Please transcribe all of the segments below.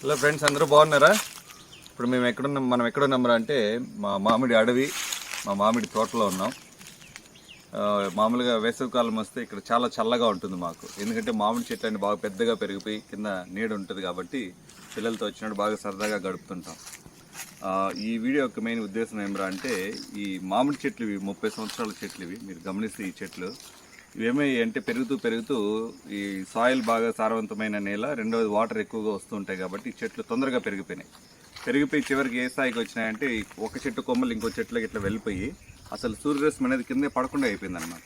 Hello friends అందరూ బాగున్నారా? ఇప్పుడు మేము ఎక్కడున్నాం మనం ఎక్కడున్నామరా అంటే మా మామిడి అడవి మా మామిడి తోటలో ఉన్నాం. మామూలుగా వేసవికాలం వస్తే ఇక్కడ చాలా చల్లగా ఉంటుంది మాకు. ఎందుకంటే మామిడి చెట్లు అన్ని బాగా పెద్దగా పెరిగిపోయి కింద నీడ ఉంటుంది కాబట్టి పిల్లలతో వచ్చినప్పుడు బాగా సరదాగా గడుపుతుంటాం. ఈ వీడియో యొక్క మెయిన్ ఉద్దేశం ఏమరా అంటే ఈ మామిడి చెట్లు ఇవి ముప్పై సంవత్సరాల చెట్లు ఇవి మీరు గమనిస్తే ఈ చెట్లు. ఇవేమీ అంటే పెరుగుతూ పెరుగుతూ ఈ సాయిల్ బాగా సారవంతమైన నేల రెండవది వాటర్ ఎక్కువగా వస్తుంటాయి కాబట్టి చెట్లు తొందరగా పెరిగిపోయినాయి. పెరిగిపోయి చివరికి ఏ స్థాయికి వచ్చినాయంటే ఒక చెట్టు కొమ్మలు ఇంకో చెట్లకి ఇట్లా వెళ్ళిపోయి అసలు సూర్యరశ్మి అనేది కిందే పడకుండా అయిపోయింది అనమాట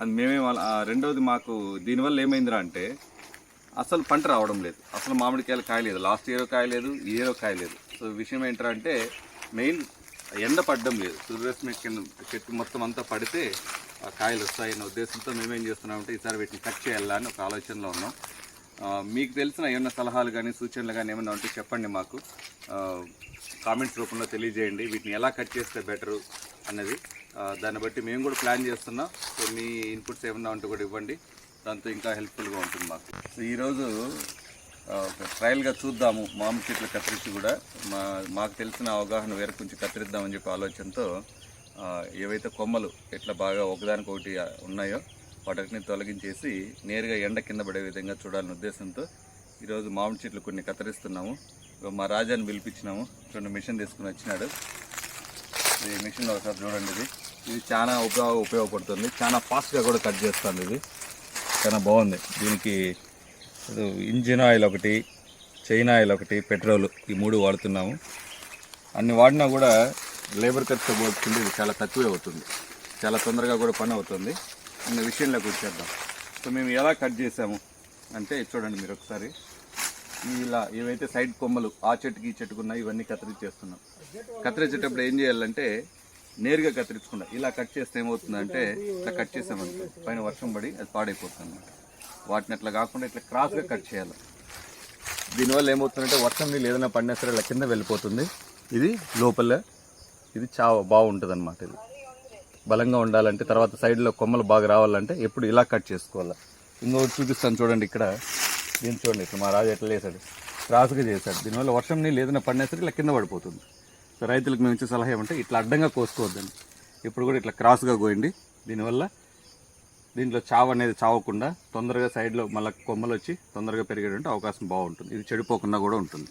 అది మేమే వాళ్ళ రెండవది మాకు దీనివల్ల ఏమైందిరా అంటే అసలు పంట రావడం లేదు. అసలు మామిడికాయలు కాయలేదు. లాస్ట్ ఇయర్ కాయలేదు ఈ ఇయర్ కాయలేదు. సో విషయం ఏంటంటే అంటే మెయిన్ ఎండ పడడం లేదు. సూర్యరశ్మి కింద చెట్టు మొత్తం అంతా పడితే కాయలు వస్తాయన్న ఉద్దేశంతో మేమేం చేస్తున్నామంటే ఈసారి వీటిని కట్ చేయాలా అని ఒక ఆలోచనలో ఉన్నాం. మీకు తెలిసిన ఏమైనా సలహాలు కానీ సూచనలు కానీ ఏమైనా ఉంటే చెప్పండి మాకు. కామెంట్స్ రూపంలో తెలియజేయండి. వీటిని ఎలా కట్ చేస్తే బెటరు అన్నది. దాన్ని బట్టి మేము కూడా ప్లాన్ చేస్తున్నాం. సో మీ ఇన్పుట్స్ ఏమన్నా ఉంటే కూడా ఇవ్వండి. దాంతో ఇంకా హెల్ప్ఫుల్గా ఉంటుంది మాకు. సో ఈరోజు ఒక ట్రయల్గా చూద్దాము. మామిడి చెట్లు కత్తిరించి కూడా మా మాకు తెలిసిన అవగాహన వేరే కొంచెం కత్తిరిద్దామని చెప్పి ఆలోచనతో ఏవైతే కొమ్మలు ఎట్లా బాగా ఒకదానికొకటి ఉన్నాయో వాటిని తొలగించేసి నేరుగా ఎండ కింద పడే విధంగా చూడాలనే ఉద్దేశంతో ఈరోజు మామిడి చెట్లు కొన్ని కత్తిరిస్తున్నాము. ఇగో మా రాజాని పిలిపించినాము. రెండు మిషన్ తీసుకుని వచ్చినాడు. ఈ మిషన్ ఒకసారి చూడండి ఇది. ఇది చాలా ఉపయోగ ఉపయోగపడుతుంది. చాలా ఫాస్ట్గా కూడా కట్ చేస్తుంది ఇది. చాలా బాగుంది. దీనికి ఇంజిన్ ఆయిల్ ఒకటి చైన్ ఆయిల్ ఒకటి పెట్రోల్ ఈ మూడు వాడుతున్నాము. అన్ని వాడినా కూడా లేబర్ ఖర్చు పోతుంది ఇది చాలా తక్కువే అవుతుంది. చాలా తొందరగా కూడా పని అవుతుంది. అన్న విషయంలోకి వచ్చేద్దాం. సో మేము ఎలా కట్ చేసాము అంటే చూడండి మీరు ఒకసారి. ఇలా ఏవైతే సైడ్ కొమ్మలు ఆ చెట్టుకి ఈ చెట్టుకు ఉన్నాయి ఇవన్నీ కత్తిరించేస్తున్నాం కత్తిరించేటప్పుడు ఏం చేయాలంటే నేరుగా కత్తిరించకుండా ఇలా కట్ చేస్తే ఏమవుతుందంటే ఇట్లా కట్ చేసామనుకో పైన వర్షం పడి అది పాడైపోతుంది అనమాట వాటిని అట్లా కాకుండా ఇట్లా క్రాస్గా కట్ చేయాలి. దీనివల్ల ఏమవుతుందంటే వర్షం నీళ్ళు ఏదైనా పడినా సరే ఇలా కింద వెళ్ళిపోతుంది. ఇది లోపల ఇది చాలా బాగుంటుంది అనమాట ఇది. బలంగా ఉండాలంటే తర్వాత సైడ్లో కొమ్మలు బాగా రావాలంటే ఎప్పుడు ఇలా కట్ చేసుకోవాలి. ఇంకొకటి చూపిస్తాను చూడండి ఇక్కడ. దీన్ని చూడండి ఇక్కడ మా రాజు ఎట్లా చేశాడు. క్రాస్గా చేశాడు. దీనివల్ల వర్షం నీళ్ళు ఏదైనా పడినా సరే ఇలా కింద పడిపోతుంది. సో రైతులకు మేము ఇచ్చే సలహా ఏమంటే ఇట్లా అడ్డంగా కోసుకోవద్దండి ఇప్పుడు కూడా ఇట్లా క్రాస్గా కోయండి. దీనివల్ల దీంట్లో చావు అనేది చావకుండా తొందరగా సైడ్లో మళ్ళీ కొమ్మలు వచ్చి తొందరగా పెరిగేటువంటి అవకాశం బాగుంటుంది. ఇది చెడిపోకుండా కూడా ఉంటుంది.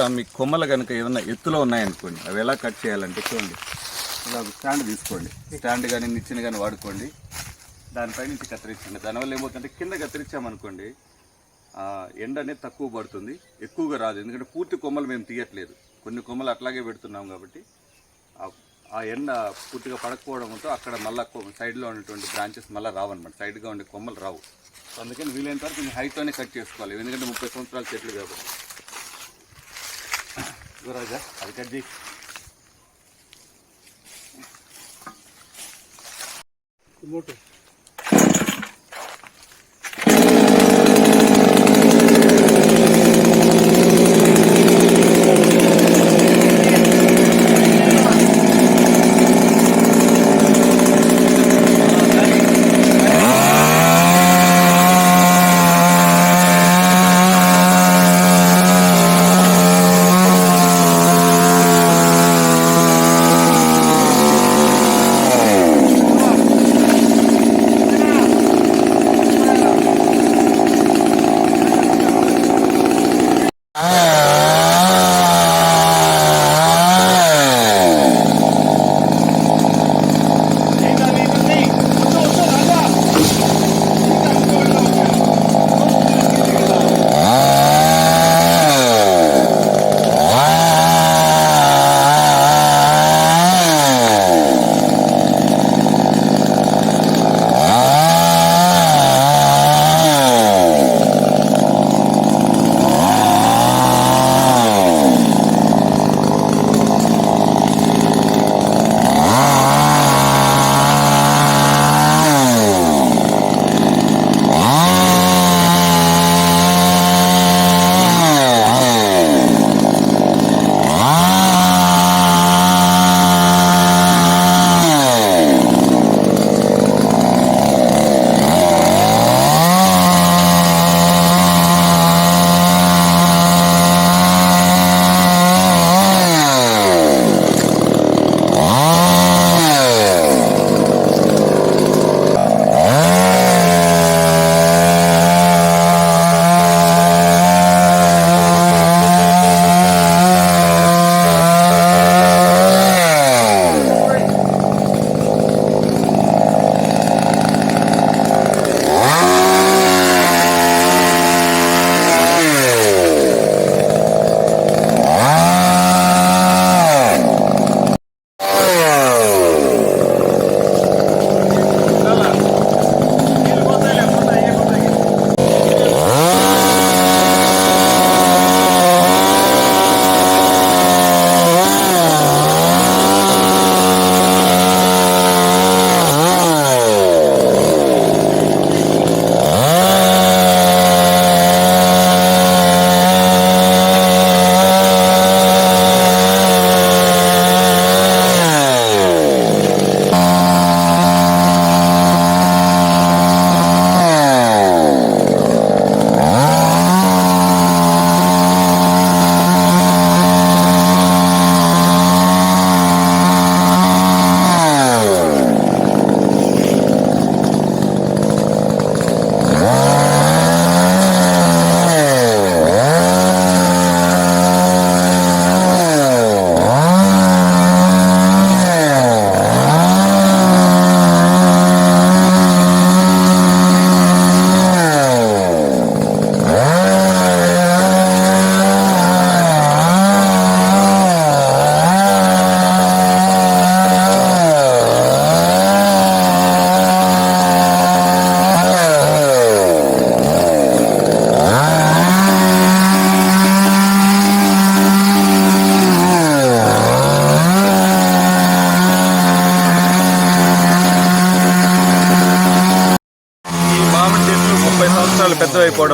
ఒకవేళ మీ కొమ్మలు కనుక ఏదైనా ఎత్తులో ఉన్నాయనుకోండి అవి ఎలా కట్ చేయాలంటే చూడండి. ఇలా స్టాండ్ తీసుకోండి. స్టాండ్ కానీ నిచ్చిన కానీ వాడుకోండి. దానిపై నుంచి కత్తిరించండి. దానివల్ల ఏమవుతుందంటే కింద కత్తిరించామనుకోండి ఎండ అనేది తక్కువ పడుతుంది ఎక్కువగా రాదు. ఎందుకంటే పూర్తి కొమ్మలు మేము తీయట్లేదు. కొన్ని కొమ్మలు అట్లాగే పెడుతున్నాం కాబట్టి ఆ- ఎండ పూర్తిగా పడకపోవడంతో అక్కడ మళ్ళీ సైడ్లో ఉన్నటువంటి బ్రాంచెస్ మళ్ళీ రావన్నమాట. సైడ్గా ఉండే కొమ్మలు రావు. సో అందుకని వీలైనంత వరకు కొంచెం హైట్లోనే కట్ చేసుకోవాలి. ఎందుకంటే ముప్పై సంవత్సరాల చెట్లు కాబట్టి. ఇదిగో రాజా అది కట్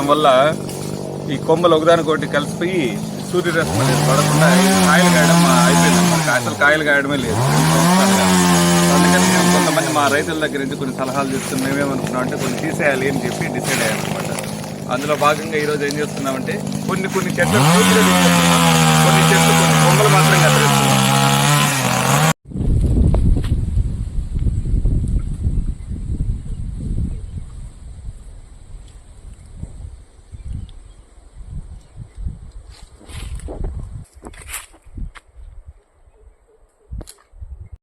చేయి వల్ల ఈ కొమ్మలు ఒకదానికొకటి కలిసిపోయి సూర్యరశ్మి అనేది పడకుండా కాయలు కాయడం అయిపోయింది. అసలు కాయలు కాయడమే లేదు. అందుకని మేము కొంతమంది మా రైతుల దగ్గర నుంచి కొన్ని సలహాలు తీసుకుని మేమేమనుకున్నాం అంటే కొన్ని తీసేయాలి అని చెప్పి డిసైడ్ అయ్యామన్నమాట. అందులో భాగంగా ఈరోజు ఏం చేస్తున్నామంటే కొన్ని కొన్ని చెట్లు కొన్ని చెట్లు కొన్ని కొమ్మలు చెట్లు